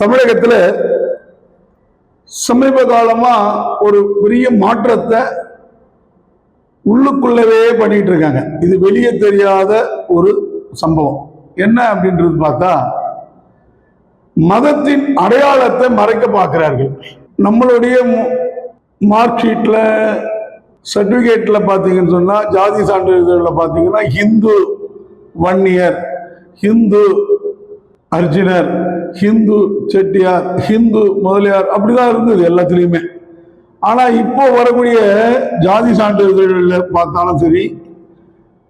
தமிழகத்தில் சமீப காலமாக ஒரு பெரிய மாற்றத்தை உள்ளுக்குள்ளவே பண்ணிட்டு இருக்காங்க. இது வெளியே தெரியாத ஒரு சம்பவம். என்ன அப்படின்றது பார்த்தா மதத்தின் அடையாளத்தை மறைக்க பார்க்கிறார்கள். நம்மளுடைய மார்க்ஷீட்டில் சர்டிஃபிகேட்டில் பார்த்தீங்கன்னு சொன்னால் ஜாதி சான்றிதழில் பார்த்தீங்கன்னா ஹிந்து வன்னியர் ஹிந்து அர்ஜுனர் ஹிந்து செட்டியார் ஹிந்து முதலியார் அப்படிதான் இருந்தது எல்லாத்துலேயுமே. ஆனால் இப்போ வரக்கூடிய ஜாதி சான்றிதழ்களில் பார்த்தாலும் சரி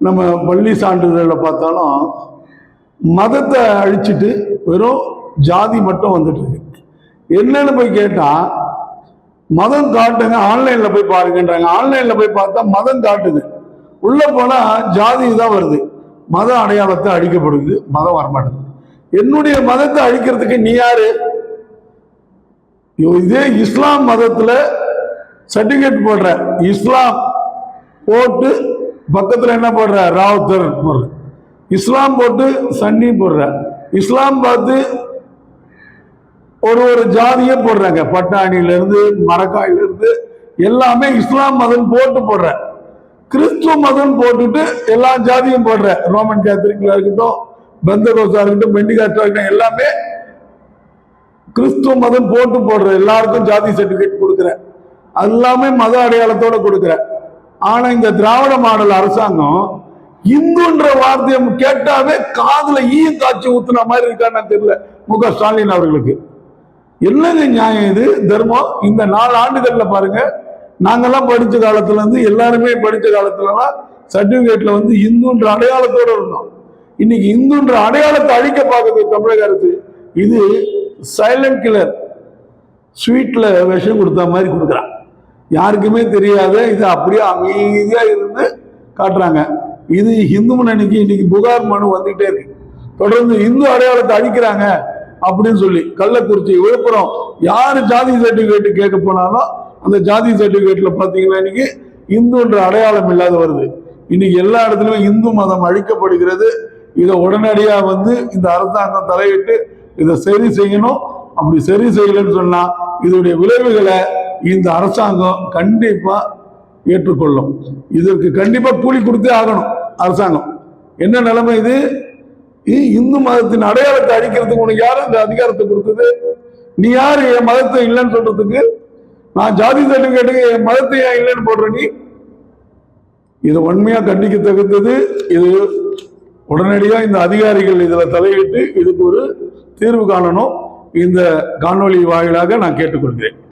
நம்ம பள்ளி சான்றிதழில் பார்த்தாலும் மதத்தை அழிச்சிட்டு வெறும் ஜாதி மட்டும் வந்துட்டு இருக்கு. என்னன்னு போய் கேட்டால் மதம் காட்டுங்க ஆன்லைனில் போய் பாருங்கன்றாங்க. ஆன்லைனில் போய் பார்த்தா மதம் காட்டுது. உள்ளே போனால் ஜாதி தான் வருது. மத அடையாளத்தை அழிக்கப்படுது மதம் வரமாட்டேங்குது. என்னுடைய மதத்தை அழிக்கிறதுக்கு நீ யாரு? ஐயோ, இதே இஸ்லாம் மதத்தில் சர்டிஃபிகேட் போடுற. இஸ்லாம் போட்டு பக்கத்தில் என்ன போடுற? ராவுத்தர் போடுற. இஸ்லாம் போட்டு சன்னி போடுற. இஸ்லாம் பார்த்து ஒரு ஒரு ஜாதியை போடுறாங்க. பட்டாணியிலேருந்து மரக்காயிலிருந்து எல்லாமே இஸ்லாம் மதம் போட்டு போடுற. கிறிஸ்துவ மதம் போட்டுட்டு எல்லா ஜாதியும் போடுற. ரோமன் கேத்தலிக்ல இருக்கட்டும் பெந்தகோசா இருக்கட்டும் பெண்டிகாஸ்டா இருக்கட்டும் எல்லாமே கிறிஸ்துவ மதம் போட்டு போடுற எல்லாருக்கும் ஜாதி சர்டிபிகேட் கொடுக்குற எல்லாமே மத அடையாளத்தோட கொடுக்குற ஆனா இந்த திராவிட மாடல் அரசாங்கம் இந்துன்ற வார்த்தையை கேட்டாவே காதுல ஈயம் காய்ச்சி ஊத்துன மாதிரி இருக்கான்னு தெரியல. மு க ஸ்டாலின் அவர்களுக்கு. என்னங்க நியாயம் இது? தர்மம்? இந்த நாலு ஆண்டுகள்ல பாருங்க. நாங்கெல்லாம் படிச்ச காலத்துல இருந்து எல்லாருமே படிச்ச காலத்துலலாம் சர்டிபிகேட்ல வந்து இந்துன்ற அடையாளத்தோட இருந்தோம். இன்னைக்கு இந்துன்ற அடையாளத்தை அழிக்க பார்க்குது தமிழக அரசு. இது சைலண்ட் கில்லர் ஸ்வீட்டில் விஷம் கொடுத்த மாதிரி கொடுக்குறான். யாருக்குமே தெரியாத இது அப்படியே அமைதியாக இருந்து காட்டுறாங்க. இது இந்து முன்னணிக்கு இன்னைக்கு புகார் மனு வந்துகிட்டே இருக்கு. தொடர்ந்து இந்து அடையாளத்தை அழிக்கிறாங்க அப்படின்னு சொல்லி கள்ளக்குறிச்சி விழுப்புரம் யார் ஜாதி சர்டிபிகேட் கேட்க போனாலும் அந்த ஜாதி சர்டிஃபிகேட்டில் பார்த்தீங்கன்னா இன்னைக்கு இந்துன்ற அடையாளம் இல்லாத வருது. இன்னைக்கு எல்லா இடத்துலையும் இந்து மதம் அழிக்கப்படுகிறது. இதை உடனடியாக வந்து இந்த அரசாங்கம் தலையிட்டு இதை சரி செய்யணும். அப்படி சரி செய்யலைன்னு சொன்னால் இதோடைய விளைவுகளை இந்த அரசாங்கம் கண்டிப்பாக ஏற்றுக்கொள்ளும். இதற்கு கண்டிப்பாக கூலி கொடுத்தே ஆகணும் அரசாங்கம். என்ன நிலைமை இது? இந்து மதத்தின் அடையாளத்தை அழிக்கிறதுக்கு உனக்கு யாரும் இந்த அதிகாரத்தை கொடுத்தது? நீ யார்? என் மதத்தை இல்லைன்னு சொல்றதுக்கு நான் ஜாதி சர்டிபிகேட்டுக்கு என் மதத்தை ஏன் இல்லைன்னு போடுற நீ? இது உண்மையாக கண்டிக்க தகுந்தது இது உடனடியாக இந்த அதிகாரிகள் இதில் தலையிட்டு இதுக்கு ஒரு தீர்வு காணணும். இந்த காணொளி வாயிலாக நான் கேட்டுக்கொள்கிறேன்.